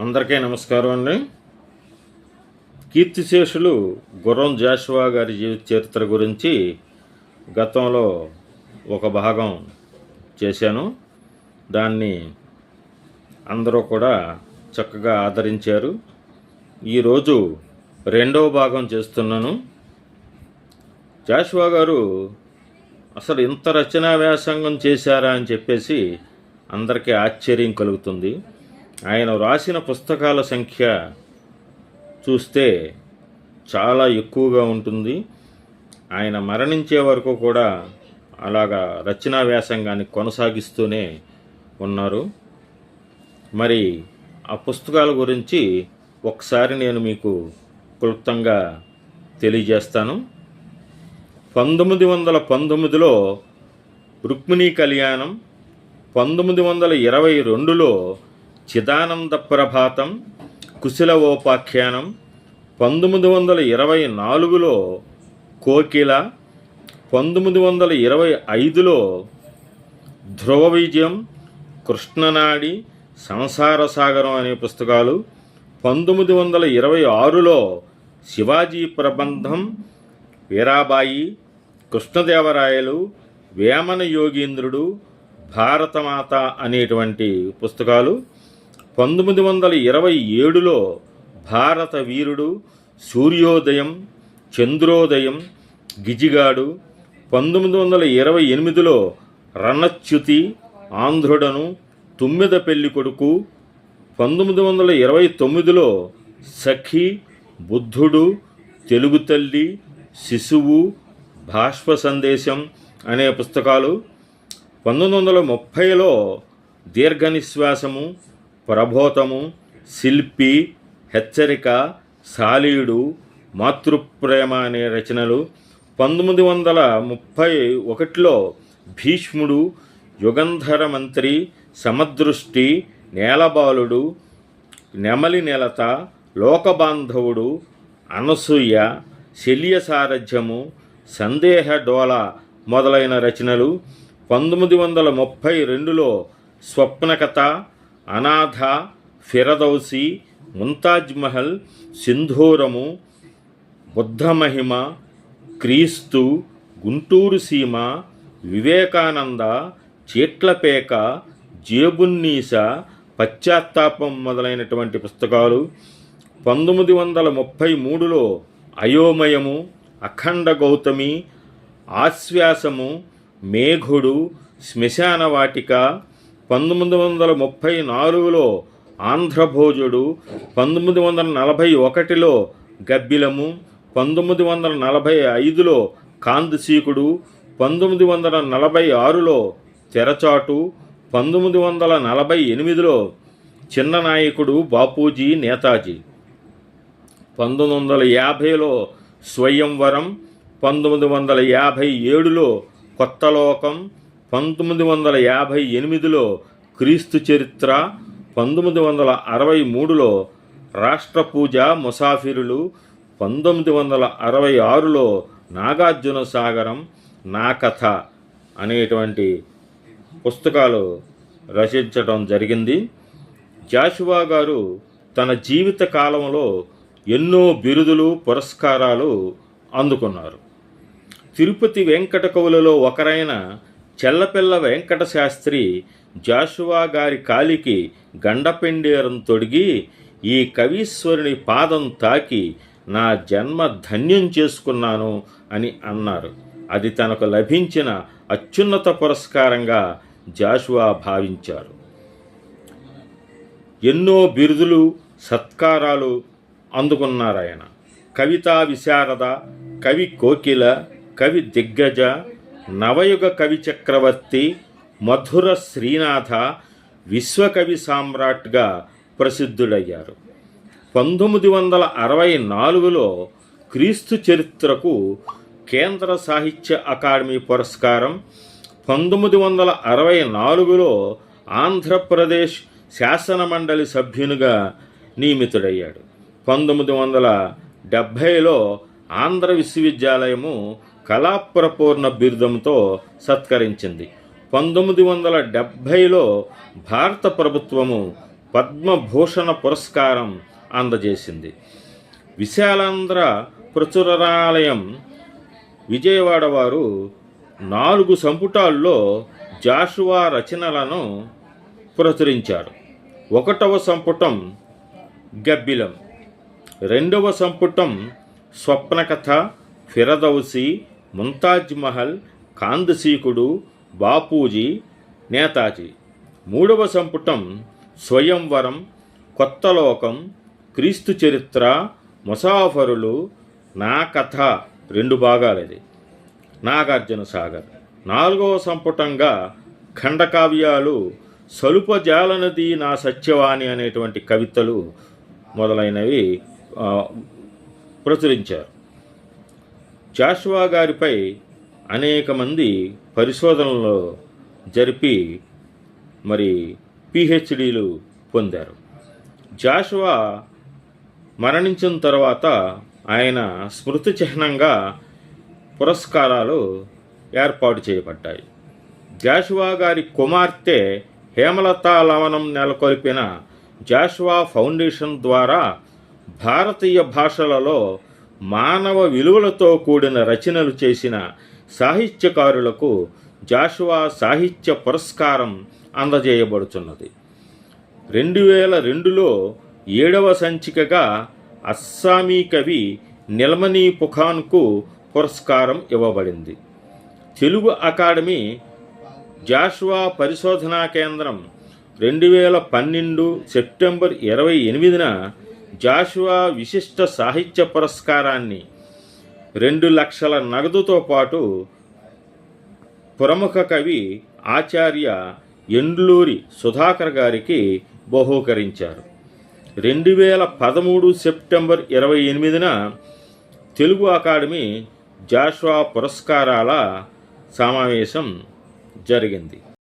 అందరికీ నమస్కారం అండి. కీర్తిశేషులు గుర్రం జాషువా గారి జీవిత చరిత్ర గురించి గతంలో ఒక భాగం చేశాను. దాన్ని అందరూ కూడా చక్కగా ఆదరించారు. ఈరోజు రెండవ భాగం చేస్తున్నాను. జాషువా గారు అసలు ఇంత రచనా వ్యాసంగం చేశారా అని చెప్పేసి అందరికీ ఆశ్చర్యం కలుగుతుంది. ఆయన వ్రాసిన పుస్తకాల సంఖ్య చూస్తే చాలా ఎక్కువగా ఉంటుంది. ఆయన మరణించే వరకు కూడా అలాగా రచనా వ్యాసంగాన్ని కొనసాగిస్తూనే ఉన్నారు. మరి ఆ పుస్తకాల గురించి ఒకసారి నేను మీకు క్లుప్తంగా తెలియజేస్తాను. పంతొమ్మిది వందల పంతొమ్మిదిలో రుక్మిణీ కళ్యాణం పంతొమ్మిది వందల ఇరవై రెండులో చిదానంద ప్రభాతం కుశలవోపాఖ్యానం పంతొమ్మిది వందల ఇరవై నాలుగులో కోకిల పంతొమ్మిది వందల ఇరవై ఐదులో ధ్రువ విజయం కృష్ణనాడి సంసార సాగరం అనే పుస్తకాలు పంతొమ్మిది వందల ఇరవై ఆరులో శివాజీ ప్రబంధం వీరాబాయి కృష్ణదేవరాయలు వేమన యోగీంద్రుడు భారతమాత అనేటువంటి పుస్తకాలు పంతొమ్మిది వందల ఇరవై ఏడులో భారత వీరుడు సూర్యోదయం చంద్రోదయం గిజిగాడు పంతొమ్మిది వందల ఇరవై ఎనిమిదిలో రణచ్యుతి ఆంధ్రుడను తుమ్మిద పెళ్ళి కొడుకు పంతొమ్మిది వందల ఇరవై తొమ్మిదిలో సఖి బుద్ధుడు తెలుగు తల్లి శిశువు భాష్ప సందేశం అనే పుస్తకాలు పంతొమ్మిది వందల ముప్పైలో దీర్ఘనిశ్వాసము ప్రబోధము శిల్పి హెచ్చరిక సాలీడు మాతృప్రేమ అనే రచనలు. పంతొమ్మిది వందల ముప్పై ఒకటిలో భీష్ముడు యుగంధర మంత్రి సమదృష్టి నేలబాలుడు నెమలి నెలత లోకబాంధవుడు అనసూయ శల్య సారథ్యము సందేహ డోల మొదలైన రచనలు. పంతొమ్మిది వందల ముప్పై రెండులో స్వప్నకథ అనాథ ఫిరదౌసి ముంతాజ్ మహల్ సింధూరము బుద్ధమహిమ క్రీస్తు గుంటూరు సీమ వివేకానంద చీట్లపేక జేబున్నీస పశ్చాత్తాపం మొదలైనటువంటి పుస్తకాలు పంతొమ్మిది వందల ముప్పై మూడులో అయోమయము అఖండ గౌతమి ఆశ్వాసము మేఘుడు శ్మశాన వాటిక పంతొమ్మిది వందల ముప్పై నాలుగులో ఆంధ్రభోజుడు పంతొమ్మిది వందల నలభై ఒకటిలో గబ్బిలము పంతొమ్మిది వందల నలభై ఐదులో కాంతిశీకుడు పంతొమ్మిది వందల నలభై ఆరులో తెరచాటు పంతొమ్మిది వందల నలభై ఎనిమిదిలో చిన్న నాయకుడు బాపూజీ నేతాజీ పంతొమ్మిది వందల యాభైలో స్వయంవరం పంతొమ్మిది వందల యాభై ఏడులో కొత్తలోకం పంతొమ్మిది వందల యాభై ఎనిమిదిలో క్రీస్తు చరిత్ర పంతొమ్మిది వందల అరవై మూడులో రాష్ట్ర పూజ ముసాఫిరులు పంతొమ్మిది వందల అరవై ఆరులో నాగార్జున సాగరం నా కథ అనేటువంటి పుస్తకాలు రచించడం జరిగింది. జాషువా గారు తన జీవిత కాలంలో ఎన్నో బిరుదులు పురస్కారాలు అందుకున్నారు. తిరుపతి వెంకట కవులలో ఒకరైన చెల్లపిల్ల వెంకట శాస్త్రి జాషువా గారి కాలికి గండపెండేరం తొడిగి ఈ కవీశ్వరుని పాదం తాకి నా జన్మ ధన్యం చేసుకున్నాను అని అన్నారు. అది తనకు లభించిన అత్యున్నత పురస్కారంగా జాషువా భావించారు. ఎన్నో బిరుదులు సత్కారాలు అందుకున్నారాయన. కవితా విశారద కవి కోకిల కవి దిగ్గజ నవయుగ కవి చక్రవర్తి మధుర శ్రీనాథ విశ్వకవి సామ్రాట్గా ప్రసిద్ధుడయ్యారు. పంతొమ్మిది వందల అరవై నాలుగులో క్రీస్తు చరిత్రకు కేంద్ర సాహిత్య అకాడమీ పురస్కారం పంతొమ్మిది వందల అరవై నాలుగులో ఆంధ్రప్రదేశ్ శాసనమండలి సభ్యునిగా నియమితుడయ్యాడు. పంతొమ్మిది వందల డెబ్భైలో ఆంధ్ర విశ్వవిద్యాలయము కళాప్రపూర్ణ బిరుదంతో సత్కరించింది. పంతొమ్మిది వందల డెబ్భైలో భారత ప్రభుత్వము పద్మభూషణ పురస్కారం అందజేసింది. విశాలాంధ్ర ప్రచురాలయం విజయవాడ వారు నాలుగు సంపుటాల్లో జాషువా రచనలను ప్రచురించారు. ఒకటవ సంపుటం గబ్బిలం రెండవ సంపుటం స్వప్నకథ ఫిరదౌసి ముంతాజ్ మహల్ కాందసీకుడు బాపూజీ నేతాజీ. మూడవ సంపుటం స్వయంవరం కొత్తలోకం క్రీస్తు చరిత్ర ముసాఫరులు నా కథ రెండు భాగాలది. నాగార్జున సాగర్. నాలుగవ సంపుటంగా ఖండకావ్యాలు సలుపజాల నది నా సత్యవాణి అనేటువంటి కవితలు మొదలైనవి ప్రచురించారు. జాషువా గారిపై అనేక మంది పరిశోధనలు జరిపి మరి పిహెచ్డీలు పొందారు. జాషువా మరణించిన తర్వాత ఆయన స్మృతి చిహ్నంగా పురస్కారాలు ఏర్పాటు చేయబడ్డాయి. జాషువా గారి కుమార్తె హేమలత లవణం నెలకొల్పిన జాషువా ఫౌండేషన్ ద్వారా భారతీయ భాషలలో మానవ విలువలతో కూడిన రచనలు చేసిన సాహిత్యకారులకు జాషువా సాహిత్య పురస్కారం అందజేయబడుతున్నది రెండు వేల రెండులో ఏడవ సంచికగా అస్సామీ కవి నిల్మనీ పుఖాన్కు పురస్కారం ఇవ్వబడింది. తెలుగు అకాడమీ జాషువా పరిశోధనా కేంద్రం రెండు వేల పన్నెండు సెప్టెంబర్ ఇరవై ఎనిమిదిన జాషువా విశిష్ట సాహిత్య పురస్కారాన్ని రెండు లక్షల నగదుతో పాటు ప్రముఖ కవి ఆచార్య ఎండ్లూరి సుధాకర్ గారికి బహూకరించారు. రెండు వేల పదమూడు సెప్టెంబర్ ఇరవై ఎనిమిదిన తెలుగు అకాడమీ జాషువా పురస్కారాల సమావేశం జరిగింది.